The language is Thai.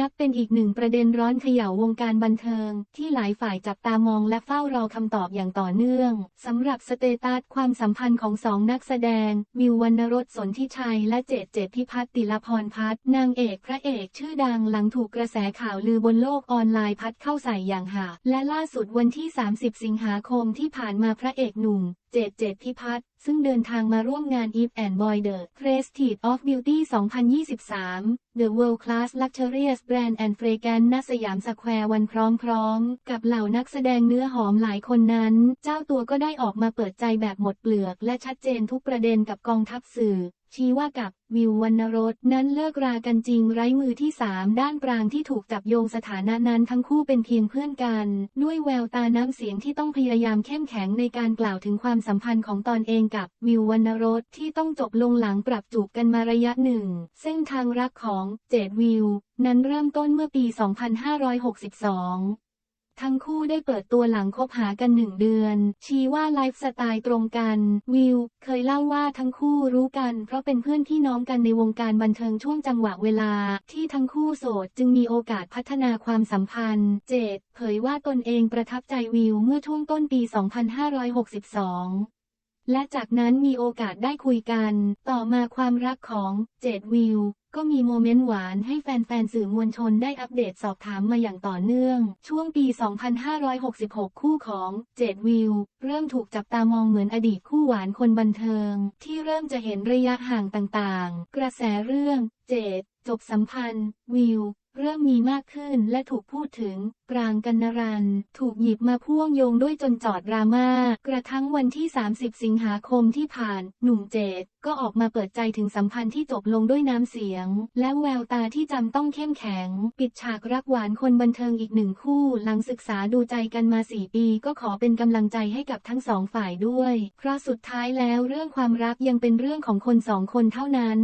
นับเป็นอีกหนึ่งประเด็นร้อนเขย่าวงการบันเทิง ที่หลายฝ่ายจับตามองและเฝ้ารอคำตอบอย่างต่อเนื่องสำหรับสเตตัสความสัมพันธ์ของสองนักแสดง วิววรรณรสสนทิชัย และเจตเจตพิพัฒน์ติลพรพัฒน์นางเอกพระเอกชื่อดังหลังถูกกระแสข่าวลือบนโลกออนไลน์พัดเข้าใส่อย่างหาและล่าสุดวันที่ 30 สิงหาคมที่ผ่านมาพระเอกหนุ่ม เจดเจดพิพัฒน์ซึ่งเดินทางมาร่วมงาน Eve and Boy The Prestige of Beauty 2023 The World Class Luxurious Brand and Fragrance ณสยามสแควร์วันพร้อมๆ กับเหล่านักแสดงเนื้อหอมหลายคนนั้น เจ้าตัวก็ได้ออกมาเปิดใจแบบหมดเปลือก และชัดเจนทุกประเด็นกับกองทัพสื่อ ชี้ว่ากับวิววรรณรสนั้นเลิกรากันจริงไร้มือที่สามด้านปรางที่ถูกจับโยงสถานะนั้นทั้งคู่เป็นเพียงเพื่อนกัน ด้วยแววตาน้ำเสียงที่ต้องพยายามเข้มแข็งในการกล่าวถึงความสัมพันธ์ของตอนเองกับวิววรรณรสที่ต้องจบลงหลังปรับจูบกันมาระยะหนึ่งเส้นทางรักของเจดวิวนั้นเริ่มต้นเมื่อปี 2562 ทั้งคู่ได้เปิดตัวหลังคบหากันหนึ่งเดือน ชี้ว่าไลฟ์สไตล์ตรงกัน วิว เคยเล่าว่าทั้งคู่รู้กันเพราะเป็นเพื่อนที่น้องกันในวงการบันเทิงช่วงจังหวะเวลา ที่ทั้งคู่โสดจึงมีโอกาสพัฒนาความสัมพันธ์ เจดเผยว่าตนเองประทับใจวิวเมื่อช่วงต้นปี 2562 และจากนั้นมีโอกาสได้คุยกัน ต่อมาความรักของเจดวิว ก็มีโมเมนต์หวานให้แฟนๆ สื่อมวลชนได้อัปเดตสอบถามมาอย่างต่อเนื่อง ช่วงปี 2566 คู่ของเจดวิว เริ่มถูกจับตามองเหมือนอดีตคู่หวานคนบันเทิง ที่เริ่มจะเห็นระยะห่างต่างๆ กระแสเรื่อง เจดจบสัมพันธ์ วิว เริ่มมีมากขึ้นและถูกพูดถึง ปรางกันนรัน ถูกหยิบมาพ่วงโยงด้วยจนจอดดราม่ากระทั่งวันที่ 30 สิงหาคมที่ผ่าน หนุ่มเจดก็ออกมาเปิดใจถึงสัมพันธ์ที่จบลงด้วยน้ำเสียง และแววตาที่จำต้องเข้มแข็ง ปิดฉากรักหวานคนบันเทิงอีกหนึ่งคู่ หลังศึกษาดูใจกันมา 4 ปีก็ขอเป็นกำลังใจให้กับทั้งสองฝ่ายด้วย เพราะสุดท้ายแล้วเรื่องความรักยังเป็นเรื่องของคนสองคนเท่านั้น